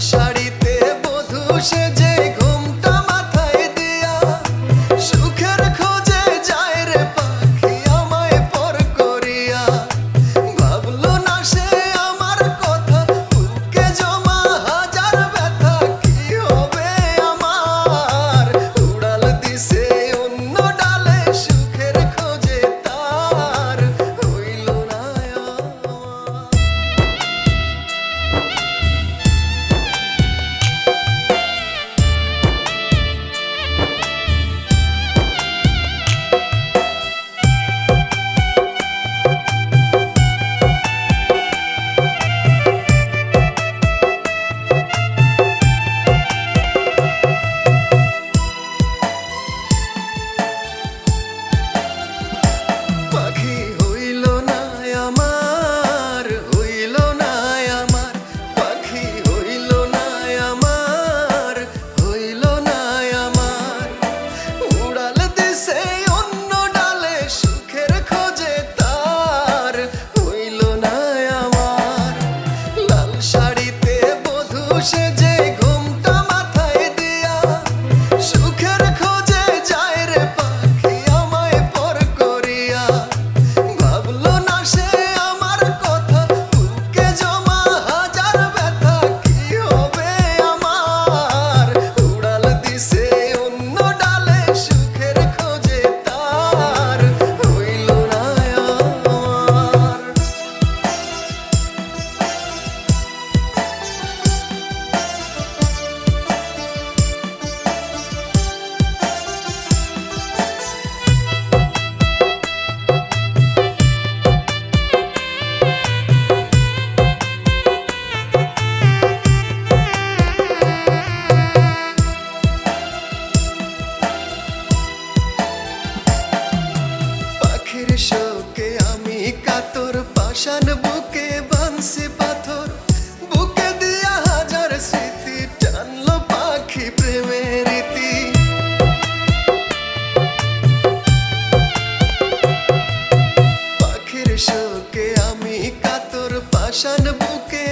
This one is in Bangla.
শাড়িতে বধূ সেজে শ্মশান বুকে বাংসি পাথর, বুকে দিয়া হাজার স্মৃতি, টানলো পাখি প্রেমের রীতি। পাখির শোকে আমি কাতর, পাষাণ বুকে